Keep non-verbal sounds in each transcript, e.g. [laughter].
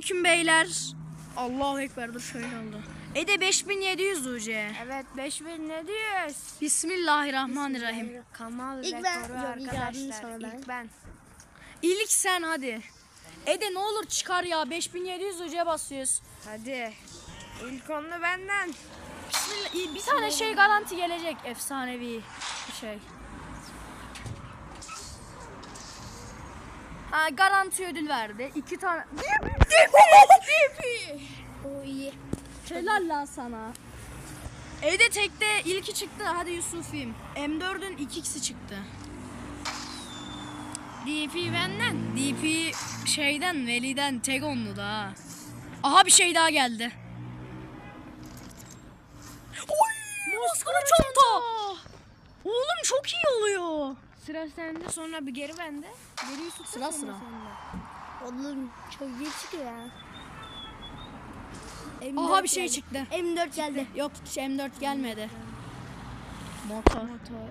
aleyküm beyler. Allahu ekber dur şöyle oldu. Ede 5700 UC. Evet 5700. Bismillahirrahmanirrahim. Kanal İlk ben- rekoru yok, ilk abim, arkadaşlar. sonra ben. İlk ben. İlk sen hadi. Ede ne olur çıkar ya 5700 UC basıyoruz. Hadi. İlk onu benden. Bismillah. Bir tane şey garanti gelecek efsanevi bir şey. Ha garanti ödül verdi. İki tane. O [laughs] iyi. Helal lan sana. Evde tekte ilki çıktı. Hadi Yusuf'im. M4'ün 2x'i çıktı. DP benden. DP şeyden Veli'den tek onlu da. ha. Aha bir şey daha geldi. Oy! Maskara çanta. Oğlum çok iyi oluyor. Sıra sende sonra bir geri bende. Geri Yusuf Sıra sıra. Oğlum çok iyi çıkıyor ya. Aha bir şey çıktı. M4 geldi. Yok M4 gelmedi. Motor. Motor.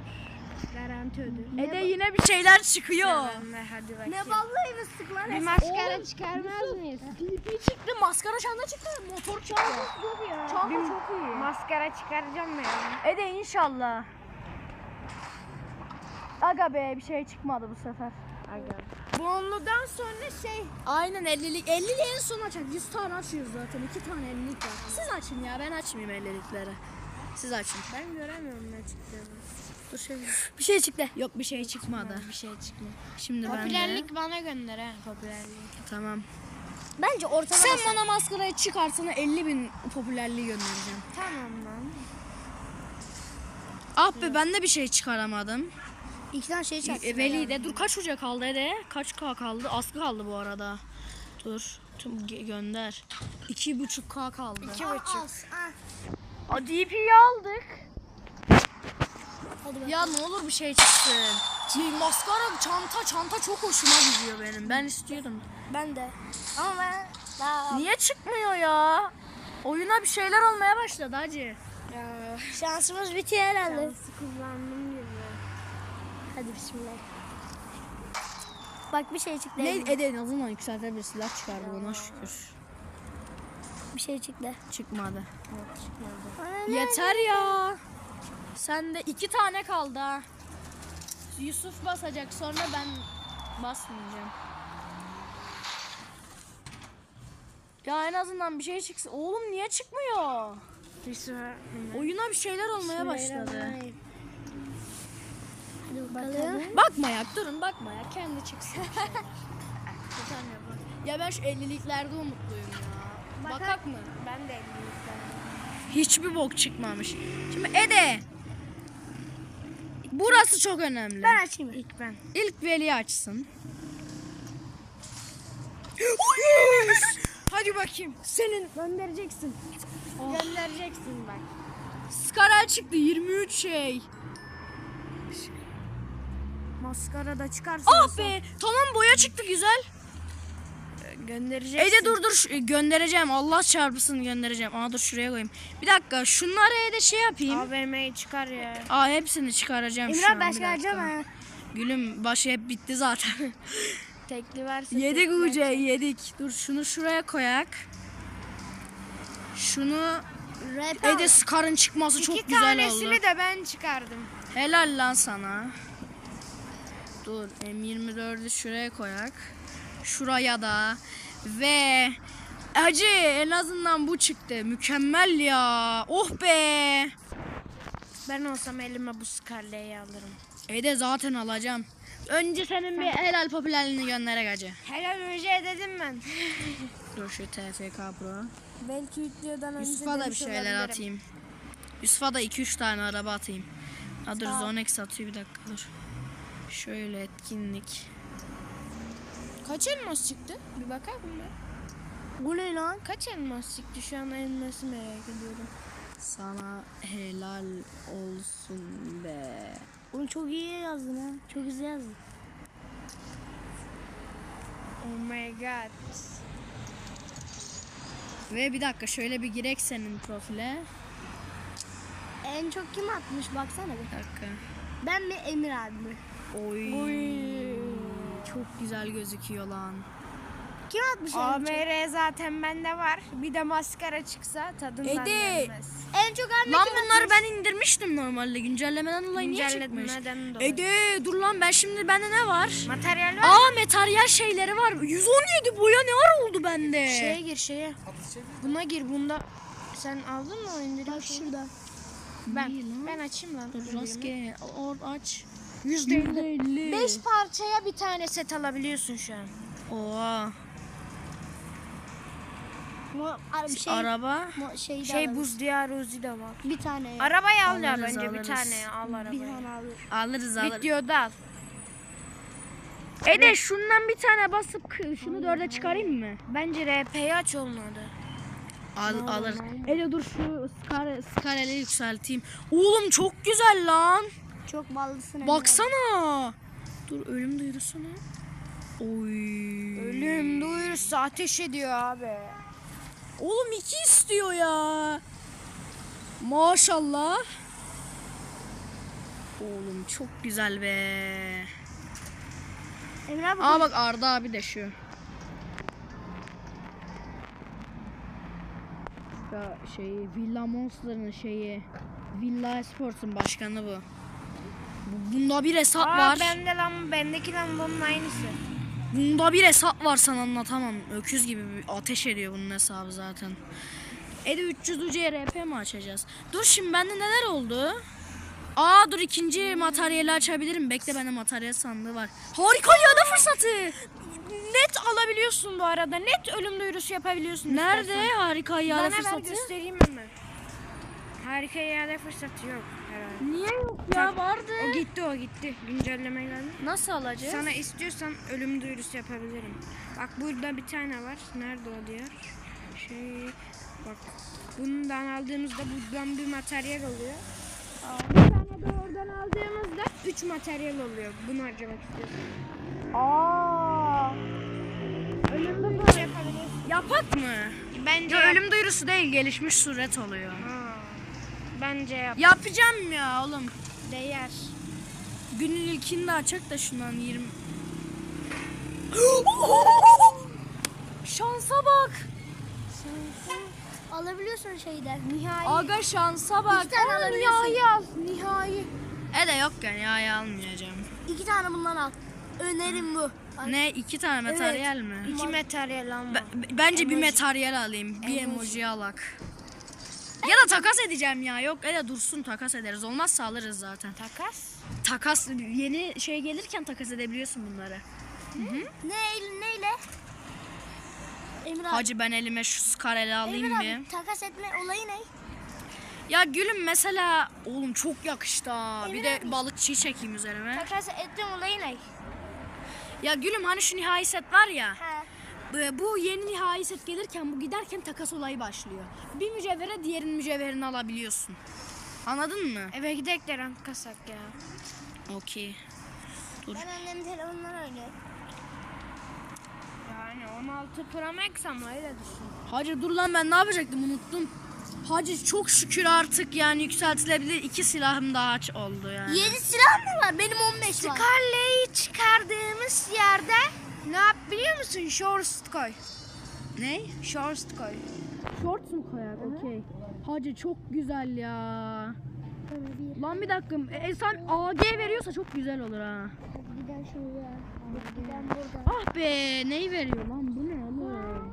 Garanti ödül. Ede yine bir şeyler çıkıyor. Bende hadi bakayım. Ne vallahi mıstık lan. Bir maskara çıkarmaz mıyız? DP çıktı, maskara çanta çıktı, motor çanta. Çanta Bir çok iyi. maskara çıkaracağım mı ya? Ede inşallah. Aga be bir şey çıkmadı bu sefer. Aga. Bu onludan sonra şey. Aynen 50'lik. 50'li en son açacak. 100 tane açıyoruz zaten. 2 tane 50'lik var. Siz açın ya ben açmayayım 50'likleri. Siz açın. Ben göremiyorum ne çıktığını. Dur şöyle. Bir şey çıktı. Yok bir şey çıkmadı. Bir şey çıkmadı. Şimdi ben de. Popülerlik bana gönder ha. Popülerlik. Tamam. Bence ortalama. Sen bana maskarayı çıkarsana 50 bin popülerliği göndereceğim. Tamam lan. Ah be ben de bir şey çıkaramadım. İki tane şey çarptı. E, Veli de dur kaç hoca kaldı Ede? Kaç K kaldı? Askı kaldı bu arada. Dur. Tüm ge- gönder. İki buçuk K kaldı. İki buçuk. A DP'yi aldık. Ya ne olur bir şey çıksın. Maskara, çanta, çanta çok hoşuma gidiyor benim. Ben istiyordum. Ben de. Ama ben daha Niye çıkmıyor ya? Oyuna bir şeyler olmaya başladı hacı. Ya şansımız bitiyor herhalde. şansı kullandım. Hadi bismillah. Bak bir şey çıktı. Ne elime. Ede en azından yükselten bir silah çıkardı ona şükür. Bir şey çıktı. Çıkmadı. Ana, Yeter ya. Sende iki tane kaldı ha. Yusuf basacak sonra ben basmayacağım. Ya en azından bir şey çıksın. Oğlum niye çıkmıyor? Oyuna bir şeyler olmaya başladı. Bakalım. Bakmayak durun bakmayak kendi çıksın. [laughs] ya ben şu 50'liklerde umutluyum ya. Bakak mı? Ben de 50'lik Hiçbir bok çıkmamış. Şimdi Ede. Burası çok önemli. Ben açayım. İlk ben. İlk Veli açsın. [laughs] Hadi bakayım. Senin Göndereceksin. Göndereceksin bak. Skarel çıktı 23 şey. Maskara da çıkarsa. Ah be. Tamam boya çıktı güzel. Göndereceksin. Ede dur dur şu- göndereceğim. Allah çarpısın göndereceğim. Aa dur şuraya koyayım. Bir dakika şunları Ede şey yapayım. AVM'yi çıkar ya. Aa hepsini çıkaracağım şu İmran an. bir başka dakika. harcama. ha. Gülüm başı hep bitti zaten. Tekli verse. [laughs] yedik verse. yedik. Dur şunu şuraya koyak. Şunu Rap Ede Scar'ın çıkması çok İki güzel tanesini oldu. de ben çıkardım. Helal lan sana. Dur M24'ü şuraya koyak. Şuraya da. Ve acı en azından bu çıktı. Mükemmel ya. Oh be. Ben olsam elime bu skarleyi alırım. Ede zaten alacağım. Önce senin bir helal popülerliğini gönderek acı. Helal ücret dedim ben. [laughs] Dur şu TFK Pro. Belki videodan önce Yusuf'a da bir şeyler olabilirim. atayım. Yusuf'a da 2-3 tane araba atayım. Ha dur Zonex atıyor bir dakika dur. Şöyle etkinlik. Kaç elmas çıktı? Bir bakar mısın? Bu ne lan? Kaç elmas çıktı? Şu an elması merak ediyorum. Sana helal olsun be. Bunu çok iyi yazdın ha. Çok güzel yazdın. Oh my god. Ve bir dakika şöyle bir girek senin profile. En çok kim atmış baksana. Bir dakika. Ben mi Emir abi mi? Oy. Çok güzel gözüküyor lan. Kim atmış? AMR zaten bende var. Bir de maskara çıksa tadından Ede. yenmez. En çok Ahmet Lan kim bunları atmış? ben indirmiştim normalde. Güncellemeden dolayı niye çıkmış? Dolayı. Ede dur lan ben şimdi bende ne var? Materyal var. Aa materyal şeyleri var. 117 boya ne var oldu bende? Şeye gir şeye. Buna gir bunda. Sen aldın mı o indirim? Bak şurada. Ben ben açayım lan. Dur rastgele or aç. Yüzde elli. %50. Beş parçaya bir tane set alabiliyorsun şu an. Oha. Şey, Araba. mo, şey, de Şey alalım. buz diyar Uzi de var. Bir tane. ya. Arabayı al ya Alırız, bence bir alırız. tane al bir arabayı. tane alır. Alırız alırız. Videoda al. Ede şundan bir tane basıp kı- şunu dörde çıkarayım mı? Bence RP'yi aç olmadı. Al alır. Ede dur şu skare, skareli yükselteyim. Oğlum çok güzel lan. Çok ballısın. Baksana. Dur ölüm duyurusuna. Oy. Ölüm duyurusu ateş ediyor abi. Oğlum iki istiyor ya. Maşallah. Oğlum çok güzel be. Emre abi Aa bak Arda abi de şu. Ya şeyi Villa Monster'ın şeyi. Villa Sports'un başkanı bu. Bu- Bunda bir hesap Aa var. bende lan bendeki lan bunun aynısı. Bunda bir hesap var sana anlatamam. Öküz gibi bir ateş ediyor bunun hesabı zaten. Ede 300 UC RP mi açacağız? Dur şimdi bende neler oldu? Aa dur ikinci materyali açabilirim. Bekle bende materyal sandığı var. Harika ya da fırsatı. Net alabiliyorsun bu arada. Net ölüm duyurusu yapabiliyorsun. Nerede istersen. harika ya Bana da ver fırsatı? göstereyim hemen. Harika iade fırsatı yok herhalde. Niye yok ya vardı. O gitti o gitti. Güncelleme geldi. Nasıl alacağız? Sana istiyorsan ölüm duyurusu yapabilirim. Bak burada bir tane var. Nerede o diğer? Şey bak. Bundan aldığımızda buradan bir materyal oluyor. Aa, bir tane de oradan aldığımızda 3 materyal oluyor. Bunu harcamak istiyorsan. Aa. Ölüm duyurusu yapabiliyorsun. Yapak mı? Bence Ya ölüm duyurusu değil gelişmiş suret oluyor. Ha, Bence yap. Yapacağım ya oğlum. Değer. Günün ilkini de açak da şundan 20. [gasps] Şansa bak. alabiliyorsun şeyden. Nihai. Aga şansa bak. İki tane nihai al. Nihai. E de yok yani nihai almayacağım. İki tane bundan al. Önerim bu. Ne iki tane materyal mi? İki materyal alma. Be- bence bir materyal alayım. Bir emoji alak. Ya da takas edeceğim ya. Yok hele dursun takas ederiz. Olmazsa alırız zaten. Takas. Takas yeni şey gelirken takas edebiliyorsun bunları. Ne, neyle? Emre abi. Hacı ben elime şu skareli alayım Emre bir. abi takas etme olayı ne? Ya gülüm mesela oğlum çok yakıştı ha. Bir Emre de abi. balıkçıyı çekeyim üzerime. Takas etme olayı ne? Ya gülüm hani şu nihai set var ya. He. Bu- Bu yeni nihai set gelirken bu giderken takas olayı başlıyor. Bir mücevhere diğerinin mücevherini alabiliyorsun. Anladın mı? Eve gidelim de kasak ya. Okey. Dur. Ben annemin telefonundan oynuyorum. Yani 16 Pro Max ama öyle düşün. Hacı dur lan ben ne yapacaktım unuttum. Hacı çok şükür artık yani yükseltilebilir iki silahım daha aç oldu yani. 7 silah mı var? Benim 15 var. Scarlet'i çıkardığımız yerde ne yap biliyor musun? Shorts koy. Ne? Shorts koy. Short mu koyak? Okey. Hacı çok güzel ya. Bir. Lan bir dakika. E, sen AG veriyorsa çok güzel olur ha. Giden şuraya. Giden. Ah be neyi veriyor lan bu ne oğlum?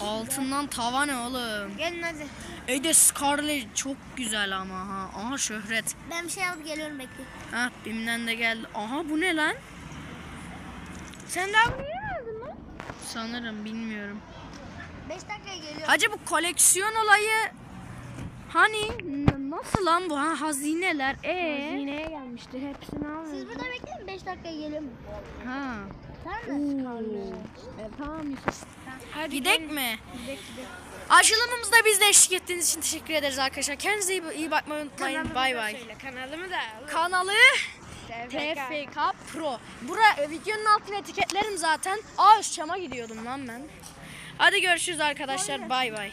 Altından tava ne oğlum? Gelin hadi. Ede Scarlet çok güzel ama ha. Aha şöhret. Ben bir şey alıp geliyorum bekle. Ha Bim'den de geldi. Aha bu ne lan? Sen daha bunu yemedin lan. Sanırım bilmiyorum. 5 dakikaya geliyorum. Hacı bu koleksiyon olayı hani n- nasıl lan bu ha hazineler e Hazineye gelmişti. Hepsini Siz alın. burada bekleyin 5 dakikaya geliyorum. ha Tamam mı? e, tamam. Hadi Gidek gelin. mi? Gidek gidek. Açılımımızda bizle eşlik ettiğiniz için teşekkür ederiz arkadaşlar. Kendinize iyi, iyi bakmayı unutmayın. Bay bay. Kanalımı da al. Kanalı TFK. Pro. Bura e, videonun altına etiketlerim zaten. Aa Özçam'a gidiyordum lan ben. Hadi görüşürüz arkadaşlar. Bay bay.